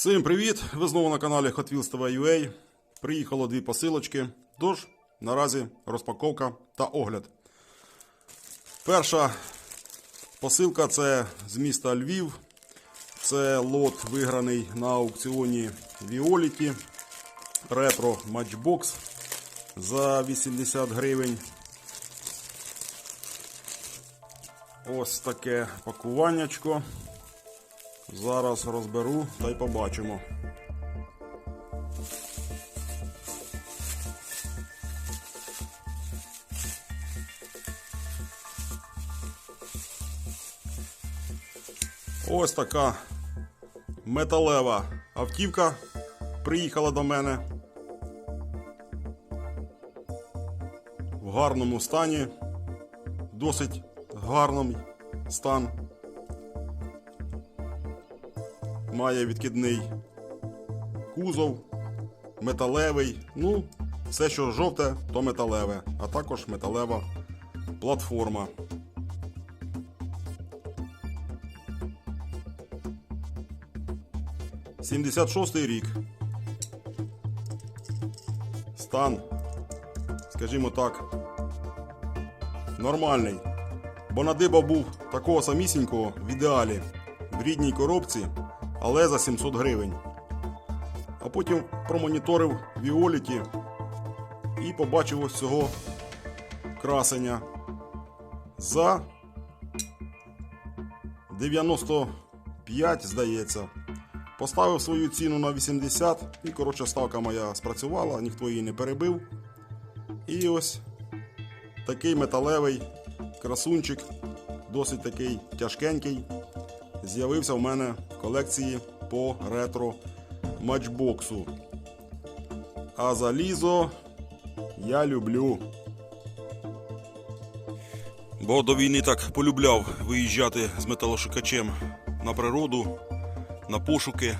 Всім привіт! Ви знову на каналі Hot Wheels TV. Приїхало дві посилочки. Тож, наразі розпаковка та огляд. Перша посилка це з міста Львів. Це лот виграний на аукціоні Violet Retro Matchbox за 80 гривень. Ось таке пакуваннячко. Зараз розберу та й побачимо. Ось така металева автівка приїхала до мене. В гарному стані. Досить гарний стан. Має відкидний кузов, металевий. Ну, все, що жовте, то металеве, а також металева платформа. Сімдесят шостий рік. Стан, скажімо так, нормальний. Бо надибав був такого самісінького в ідеалі в рідній коробці але за 700 гривень. А потім промоніторив Віоліті і побачив ось цього красення за 95, здається. Поставив свою ціну на 80 і, коротше, ставка моя спрацювала, ніхто її не перебив. І ось такий металевий красунчик, досить такий тяжкенький з'явився в мене колекції по ретро матчбоксу. А залізо я люблю. Бо до війни так полюбляв виїжджати з металошукачем на природу, на пошуки.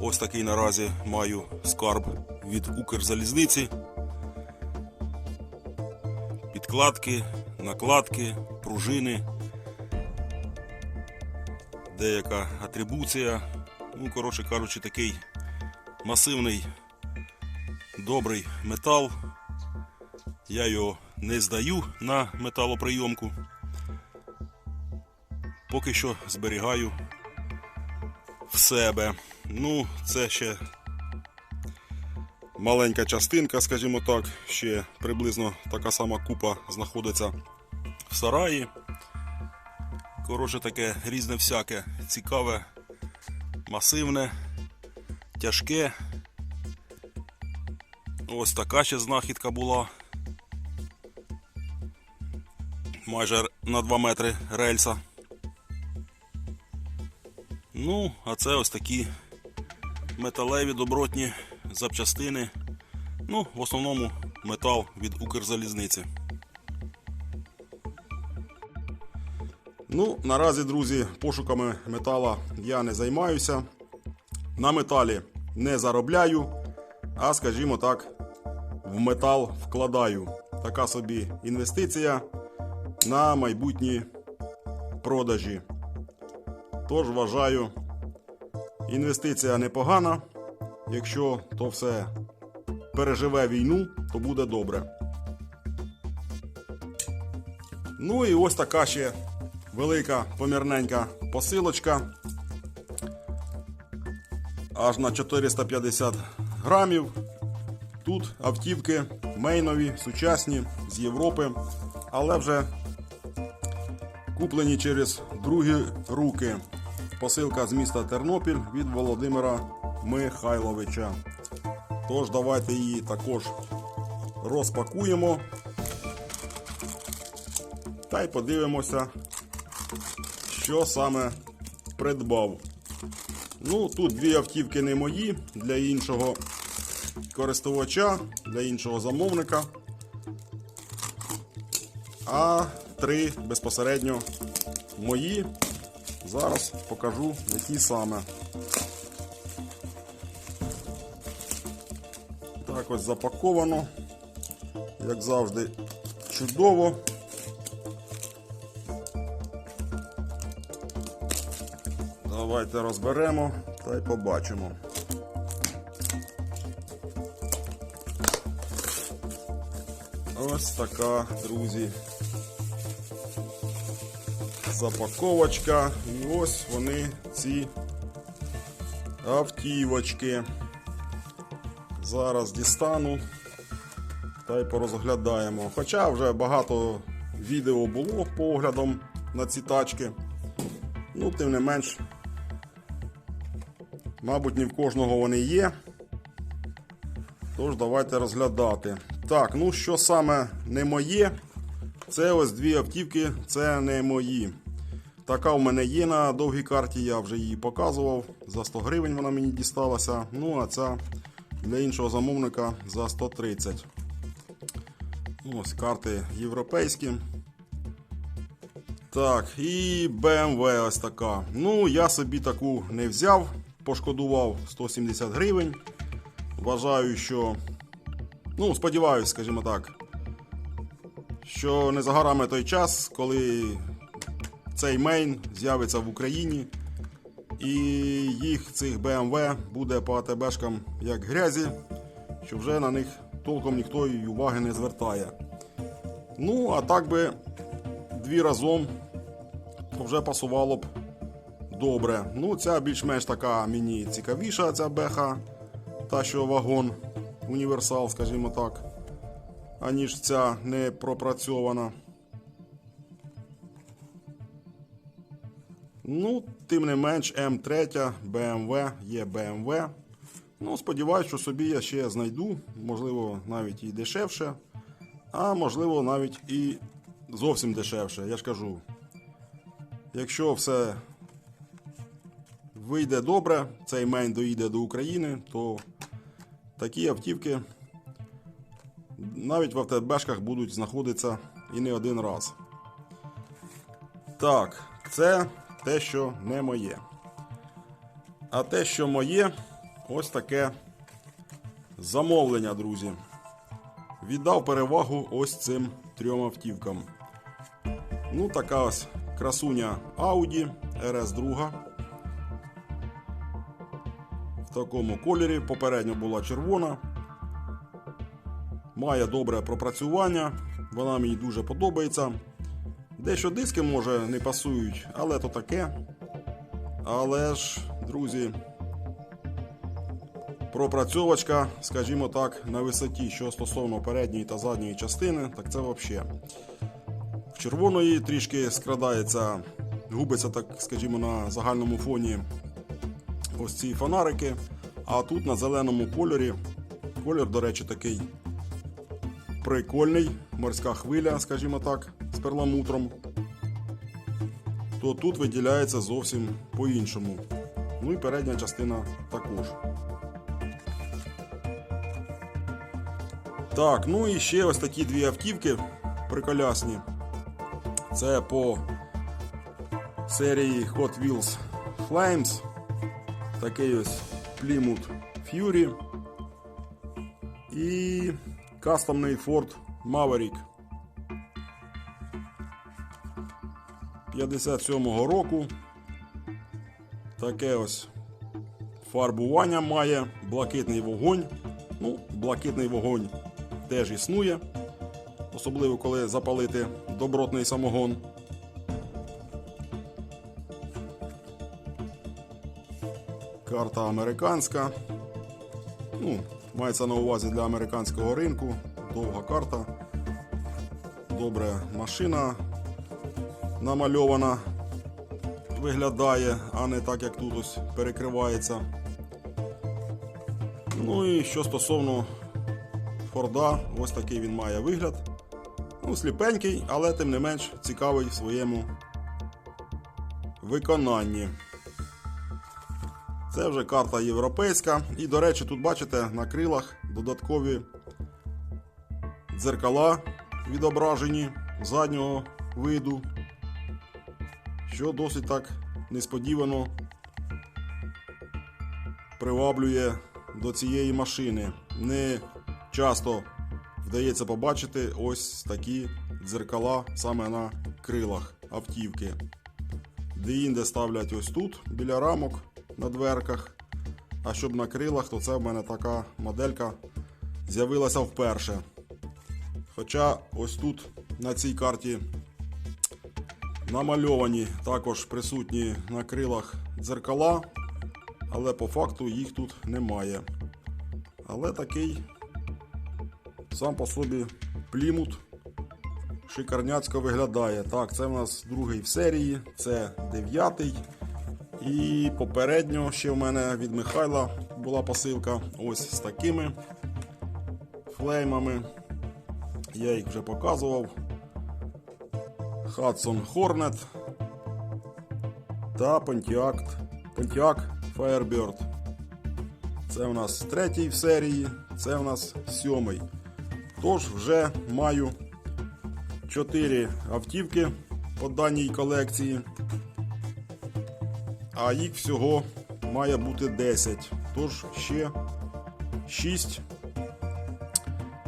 Ось такий наразі маю скарб від Укрзалізниці. Підкладки, накладки, пружини деяка атрибуція. Ну, коротше кажучи, такий масивний добрий метал. Я його не здаю на металоприйомку. Поки що зберігаю в себе. Ну, це ще маленька частинка, скажімо так, ще приблизно така сама купа знаходиться в сараї. Коротше, таке різне всяке, цікаве, масивне, тяжке. Ось така ще знахідка була. Майже на 2 метри рельса. Ну, а це ось такі металеві добротні запчастини. Ну, в основному метал від Укрзалізниці. Ну, наразі, друзі, пошуками метала я не займаюся. На металі не заробляю, а, скажімо так, в метал вкладаю. Така собі інвестиція на майбутні продажі. Тож вважаю, інвестиція непогана. Якщо то все переживе війну, то буде добре. Ну і ось така ще велика помірненька посилочка. Аж на 450 грамів. Тут автівки мейнові, сучасні з Європи, але вже куплені через другі руки. Посилка з міста Тернопіль від Володимира Михайловича. Тож, давайте її також розпакуємо та й подивимося, що саме придбав. Ну, тут дві автівки не мої, для іншого користувача, для іншого замовника. А три безпосередньо мої. Зараз покажу, які саме. Так ось запаковано. Як завжди, чудово. Давайте розберемо Та й побачимо. Ось така, друзі. Запаковочка. І ось вони ці автівочки. Зараз дістану та й порозглядаємо. Хоча вже багато відео було по оглядам на ці тачки. Ну, тим не менш, мабуть, не в кожного вони є. Тож, давайте розглядати. Так, ну що саме не моє, це ось дві автівки, це не мої. Така в мене є на довгій карті, я вже її показував. За 100 гривень вона мені дісталася. Ну, а ця для іншого замовника за 130. Ось карти європейські. Так, і BMW ось така. Ну, я собі таку не взяв, пошкодував 170 гривень. Вважаю, що. Ну, сподіваюсь, скажімо так. Що не за горами той час, коли цей мейн з'явиться в Україні. І їх цих BMW буде по АТБшкам як грязі, що вже на них толком ніхто і уваги не звертає. Ну, а так би дві разом вже пасувало б добре. Ну, ця більш-менш така мені цікавіша, ця беха, та що вагон, універсал, скажімо так, аніж ця не пропрацьована. Ну, тим не менш, М3, BMW, є BMW. Ну, сподіваюсь, що собі я ще знайду, можливо, навіть і дешевше, а можливо, навіть і зовсім дешевше. Я ж кажу, якщо все вийде добре, цей мейн доїде до України, то такі автівки навіть в АТБшках будуть знаходитися і не один раз. Так, це те, що не моє. А те, що моє, ось таке замовлення, друзі. Віддав перевагу ось цим трьом автівкам. Ну, така ось красуня Audi RS2. Такому кольорі. Попередньо була червона. Має добре пропрацювання. Вона мені дуже подобається. Дещо диски, може, не пасують, але то таке. Але ж, друзі, пропрацьовочка, скажімо так, на висоті, що стосовно передньої та задньої частини, так це взагалі. В червоної трішки скрадається, губиться, так скажімо, на загальному фоні ось ці фонарики. А тут на зеленому кольорі, колір, до речі, такий прикольний, морська хвиля, скажімо так, з перламутром, то тут виділяється зовсім по-іншому. Ну і передня частина також. Так, ну і ще ось такі дві автівки приколясні. Це по серії Hot Wheels Flames. Такий ось Plymouth Fury. І кастомний Ford Maverick 57-го року. Таке ось фарбування має, блакитний вогонь. Ну, блакитний вогонь теж існує, особливо коли запалити добротний самогон. Карта американська. Ну, мається на увазі для американського ринку. Довга карта. Добре машина намальована. Виглядає, а не так, як тут ось перекривається. Ну і що стосовно Форда, ось такий він має вигляд. Ну, сліпенький, але тим не менш цікавий в своєму виконанні. Це вже карта європейська. І, до речі, тут бачите на крилах додаткові дзеркала відображені заднього виду, що досить так несподівано приваблює до цієї машини. Не часто вдається побачити ось такі дзеркала саме на крилах автівки. Де-інде ставлять ось тут, біля рамок. На дверках. А щоб на крилах, то це в мене така моделька з'явилася вперше. Хоча ось тут на цій карті намальовані також присутні на крилах дзеркала, але по факту їх тут немає. Але такий сам по собі плімут шикарняцько виглядає. Так, це в нас другий в серії, це дев'ятий. І попередньо ще в мене від Михайла була посилка ось з такими флеймами. Я їх вже показував. Hudson Hornet та Pontiac, Pontiac Firebird. Це у нас третій в серії, це у нас сьомий. Тож вже маю 4 автівки по даній колекції. А їх всього має бути 10. Тож ще 6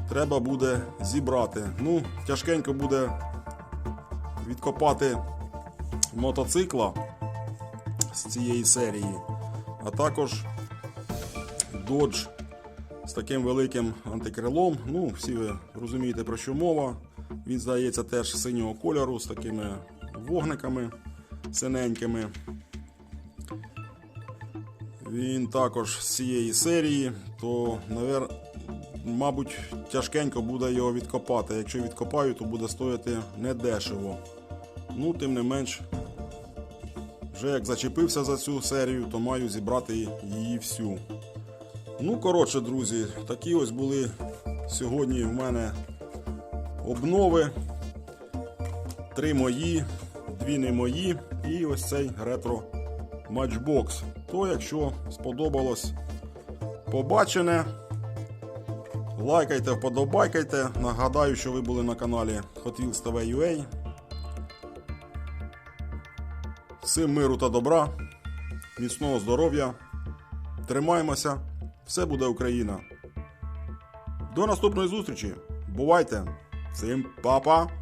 треба буде зібрати. Ну, тяжкенько буде відкопати мотоцикла з цієї серії, а також Dodge з таким великим антикрилом. Ну, всі ви розумієте про що мова. Він здається теж синього кольору з такими вогниками синенькими. Він також з цієї серії, то, навер... мабуть, тяжкенько буде його відкопати. Якщо відкопаю, то буде стояти недешево. Ну, тим не менш, вже як зачепився за цю серію, то маю зібрати її всю. Ну, коротше, друзі, такі ось були сьогодні в мене обнови. Три мої, дві не мої і ось цей ретро матчбокс. То, якщо сподобалось побачене, лайкайте, вподобайкайте. Нагадаю, що ви були на каналі Hot Wheels TV UA. Всім миру та добра, міцного здоров'я. Тримаємося, все буде Україна. До наступної зустрічі. Бувайте! Всім па-па!